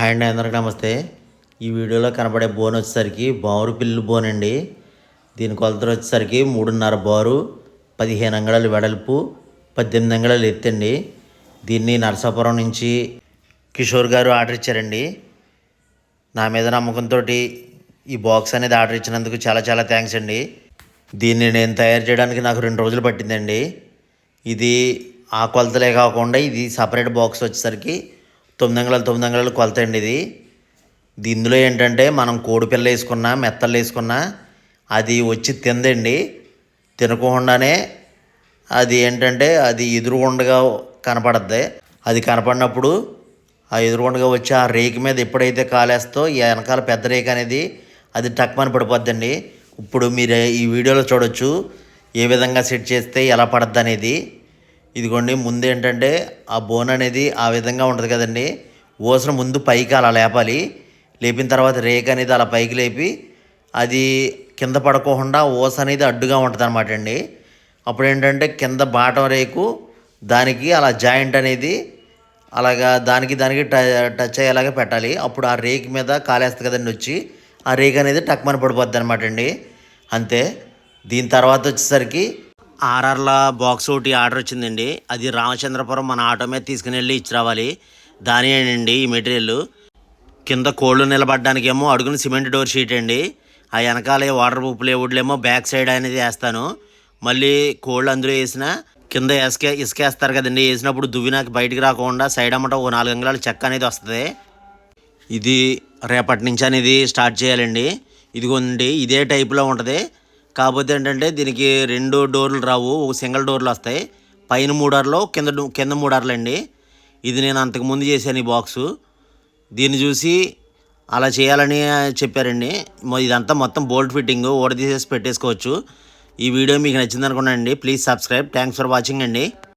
Hi అండి నమస్తే. ఈ వీడియోలో కనబడే బోన్ వచ్చేసరికి బారు పిల్లు బోన్ అండి. దీని కొలతలు వచ్చేసరికి మూడున్నర బారు పదిహేను అంగళాలు వెడల్పు పద్దెనిమిది అంగళాలు ఎత్తండి దీన్ని నరసాపురం నుంచి కిషోర్ గారు ఆర్డర్ ఇచ్చారండి. నా మీద నమ్మకంతో ఈ బాక్స్ అనేది ఆర్డర్ ఇచ్చినందుకు చాలా చాలా థ్యాంక్స్ అండి. దీన్ని నేను తయారు చేయడానికి నాకు రెండు రోజులు పట్టిందండి. ఇది ఆ కొలతలే కాకుండా ఇది సపరేట్ బాక్స్ వచ్చేసరికి తొమ్మిది అంగళాలు తొమ్మిది అంగళాలు కొలత అండి ఇది ఇందులో ఏంటంటే మనం కోడి పిల్ల వేసుకున్నా మెత్తలు వేసుకున్నా అది వచ్చి తిందండి. తినకుండానే అది ఏంటంటే అది ఎదురుగుండగా కనపడద్ది. అది కనపడినప్పుడు ఆ ఎదురుగుండగా వచ్చి ఆ రేకు మీద ఎప్పుడైతే కాలేస్తో ఈ వెనకాల పెద్ద రేకు అనేది అది టక్మని పడిపోద్దండి. ఇప్పుడు మీరు ఈ వీడియోలో చూడొచ్చు ఏ విధంగా సెట్ చేస్తే ఎలా పడద్ది అనేది. ఇదిగోండి ముందు ఏంటంటే ఆ బోన్ అనేది ఆ విధంగా ఉంటుంది కదండి. ఓసన ముందు పైకి అలా లేపాలి. లేపిన తర్వాత రేక్ అనేది అలా పైకి లేపి అది కింద పడకోకుండా ఓస అనేది అడ్డుగా ఉంటుంది అనమాట అండి. అప్పుడు ఏంటంటే కింద బాటం రేకు దానికి అలా జాయింట్ అనేది అలాగా దానికి దానికి ట టచ్ అయ్యేలాగా పెట్టాలి. అప్పుడు ఆ రేక్ మీద కాలేస్తుంది కదండి వచ్చి. ఆ రేక్ అనేది టక్మని పడిపోద్ది అనమాట అండి. అంతే. దీని తర్వాత వచ్చేసరికి ఆర్ఆర్ల బాక్స్ ఒకటి ఆర్డర్ వచ్చిందండి. అది రామచంద్రపురం మన ఆటో మీద తీసుకుని వెళ్ళి ఇచ్చి రావాలి. దానియేనండి ఈ మెటీరియల్. కింద కోళ్ళు నిలబడడానికి ఏమో అడుగున సిమెంట్ డోర్ షీట్ అండి. ఆ వెనకాల వాటర్ ప్రూఫ్ లేవుడ్లేమో బ్యాక్ సైడ్ అనేది వేస్తాను. మళ్ళీ కోళ్ళు అందులో వేసిన కింద ఇసుకే ఇసుకేస్తారు కదండి. వేసినప్పుడు దువ్వినాక బయటికి రాకుండా సైడ్ అమ్మట ఒక నాలుగు అంగుళాల చెక్క అనేది వస్తుంది. ఇది రేపటి నుంచి అనేది స్టార్ట్ చేయాలండి. ఇదిగోండి ఇదే టైప్లో ఉంటుంది. కాకపోతే ఏంటంటే దీనికి రెండు డోర్లు రావు ఒక సింగిల్ డోర్లు వస్తాయి. పైన మూడార్లో కింద డో- కింద మూడార్లు అండి ఇది నేను అంతకుముందు చేశాను ఈ బాక్సు. దీన్ని చూసి అలా చేయాలని చెప్పారండి. ఇదంతా మొత్తం బోల్ట్ ఫిట్టింగ్ ఓడ తీసేసి పెట్టేసుకోవచ్చు. ఈ వీడియో మీకు నచ్చింది అనుకున్నానండి please subscribe. Thanks for watching అండి.